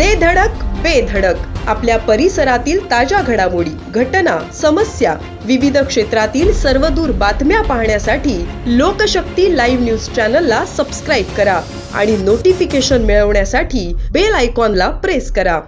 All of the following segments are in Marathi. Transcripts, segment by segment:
दे धडक बेधडक आपल्या परिसरातील ताज्या घडामोडी घटना समस्या विविध क्षेत्रातील सर्वदूर बातम्या पाहण्यासाठी लोकशक्ती लाईव्ह न्यूज चॅनलला सबस्क्राईब करा आणि नोटिफिकेशन मिळवण्यासाठी बेल आयकॉनला प्रेस करा.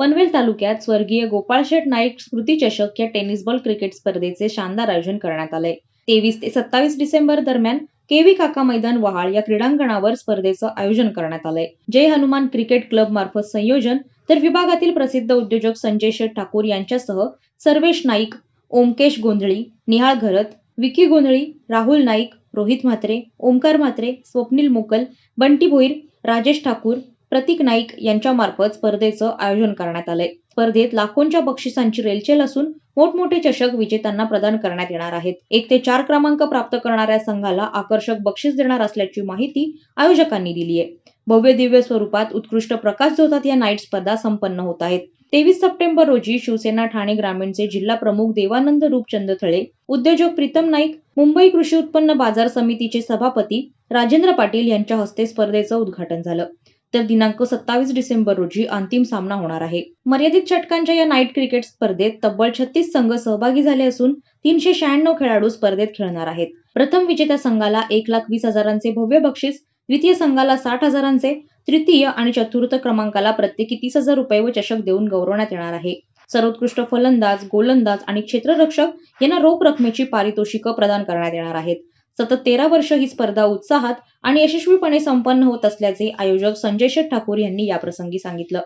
पनवेल तालुक्यात स्वर्गीय गोपाळशेठ नाईक स्मृती चषक या टेनिस बॉल क्रिकेट स्पर्धेचे शानदार आयोजन करण्यात आले तेवीस ते सत्तावीस डिसेंबर दरम्यान केवी काका मैदान वहाळ या क्रीडांगणावर स्पर्धेचं आयोजन करण्यात आलंय. जय हनुमान क्रिकेट क्लब मार्फत संयोजन तर विभागातील प्रसिद्ध उद्योजक संजय शेठ ठाकूर यांच्यासह सर्वेश नाईक ओमकेश गोंधळी निहाळ घरत विकी गोंधळी राहुल नाईक रोहित म्हात्रे ओमकार म्हात्रे स्वप्नील मोकल बंटी भोईर राजेश ठाकूर प्रतीक नाईक यांच्यामार्फत स्पर्धेचं आयोजन करण्यात आलंय. स्पर्धेत लाखोंच्या बक्षिसांची रेलचेल असून मोठमोठे चषक विजेत्यांना प्रदान करण्यात येणार आहेत. एक ते चार क्रमांक प्राप्त करणाऱ्या संघाला आकर्षक बक्षीस देणार असल्याची माहिती आयोजकांनी दिली आहे भव्य दिव्य स्वरूपात उत्कृष्ट प्रकाश जोतात या नाईट स्पर्धा संपन्न होत आहेत. तेवीस सप्टेंबर रोजी शिवसेना ठाणे ग्रामीणचे जिल्हा प्रमुख देवानंद रूपचंद थळे उद्योजक प्रीतम नाईक मुंबई कृषी उत्पन्न बाजार समितीचे सभापती राजेंद्र पाटील यांच्या हस्ते स्पर्धेचं उद्घाटन झालं. तर दिनांक सत्तावीस डिसेंबर रोजी अंतिम सामना होणार आहे. मर्यादित षटकांच्या या नाईट क्रिकेट स्पर्धेत तब्बल छत्तीस संघ सहभागी झाले असून तीनशे शहाण्णव खेळाडू स्पर्धेत खेळणार आहेत. प्रथम विजेत्या संघाला एक लाख वीस हजारांचे भव्य बक्षीस द्वितीय संघाला साठ हजारांचे तृतीय आणि चतुर्थ क्रमांकाला प्रत्येकी तीस हजार रुपये व चषक देऊन गौरवण्यात येणार आहे. सर्वोत्कृष्ट फलंदाज गोलंदाज आणि क्षेत्ररक्षक यांना रोख रकमेची पारितोषिकं प्रदान करण्यात येणार आहेत. सतत तेरा वर्ष ही स्पर्धा उत्साहात आणि यशस्वीपणे संपन्न होत असल्याचे आयोजक संजय शेठ ठाकूर यांनी याप्रसंगी सांगितलं.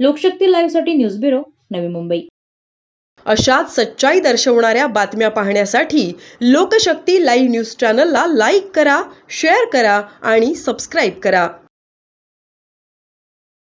लोकशक्ती लाईव्हसाठी न्यूज ब्युरो नवी मुंबई. अशाच सच्चाई दर्शवणाऱ्या बातम्या पाहण्यासाठी लोकशक्ती लाईव्ह न्यूज चॅनलला लाईक करा शेअर करा आणि सबस्क्राईब करा.